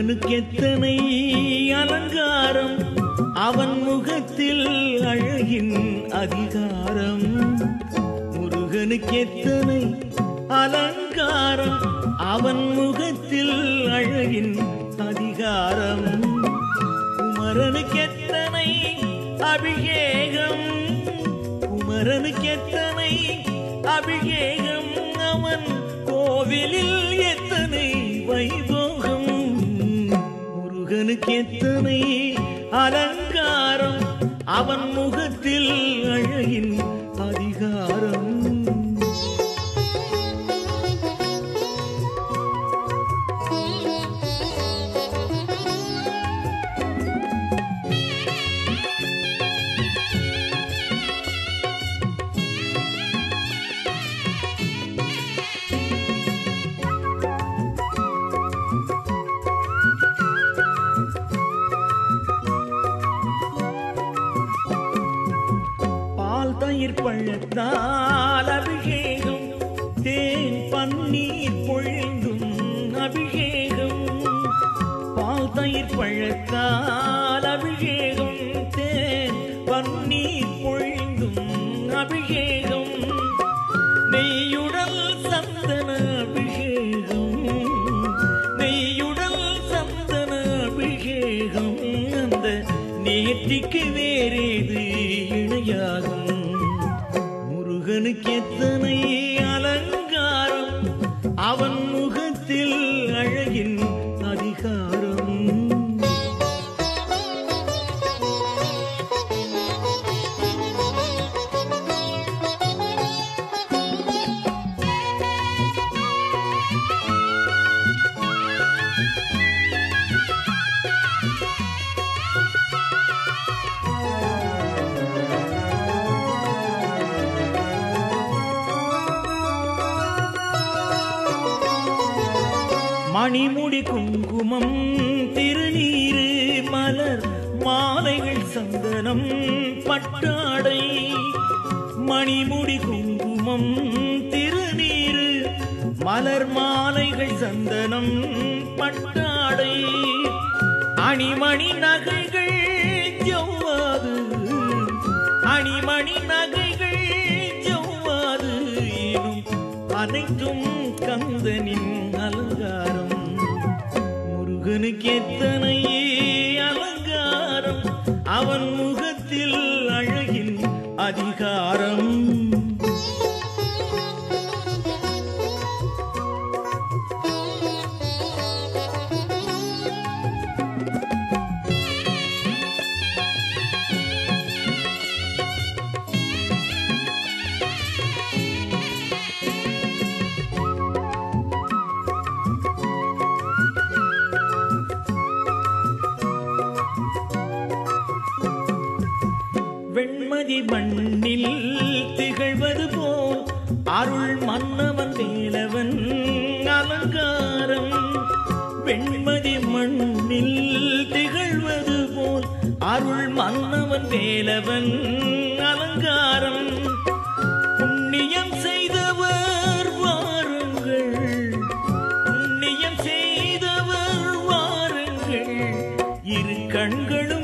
அவனுக்கு எத்தனை அலங்காரம்? அவன் முகத்தில் அழகின் அதிகாரம். முருகனுக்கு எத்தனை அலங்காரம்? அவன் முகத்தில் அழகின் அதிகாரம். குமரனுக்கு எத்தனை அபிஷேகம்? குமரனுக்கு எத்தனை அபிஷேகம்? அவன் கோவிலில் எத்தனை வைப முருகனுக்கு எத்தனை அலங்காரம்? அவன் முகத்தில் அழகின் அதிகாரம். பன்னீர் தயிர் பழத்தால் அபிஷேகம் தேன் பன்னீர் பொழிந்தும் அபிஷேகம். பால் தயிர் பழத்தால் அபிஷேகம் தேன் பன்னீர் பொழிந்தும் அபிஷேகம். நெய்யுடல் சந்தன அபிஷேகம் நெய்யுடல் சந்தன அபிஷேகம். அந்த நேர்த்திக்கு வேறேது இணையாகும். முருகனுக்கு எத்தனை அலங்காரம் அவன் மணிமுடி குங்குமம் திருநீரு மலர் மாலைகள் சந்தனம் பட்டாடை. மணிமுடி குங்குமம் திருநீரு மலர் மாலைகள் சந்தனம் பட்டாடை. அணிமணி நகைகள் ஜவ்வாது. அணிமணி நகைகள் ஜவ்வாது. எனும் அனைத்தும் கந்தனின் முருகனுக்கு எத்தனையே அலங்காரம்? அவன் முகத்தில் அழகின் அதிகாரம். வெண்மதி மண்ணில் திகழ்வது போல் அருள் மன்னவன் வேலவன் அலங்காரம். வெண்மதி மண்ணில் திகழ்வது போல் அருள் மன்னவன் வேலவன் அலங்காரம். புண்ணியம் செய்தவர் வாருங்கள். புண்ணியம் செய்தவர் வாருங்கள். இரு கண்களும்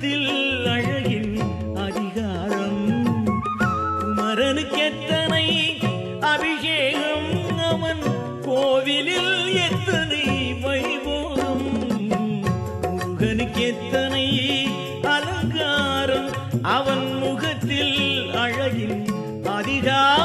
முகத்தில் அழகின் அதிகாரம். குமரனுக்கு எத்தனை அபிஷேகம்? அவன் கோவிலில் எத்தனை வைபோகம்? முருகனுக்கு எத்தனை அலங்காரம்? அவன் முகத்தில் அழகின் அதிகாரம்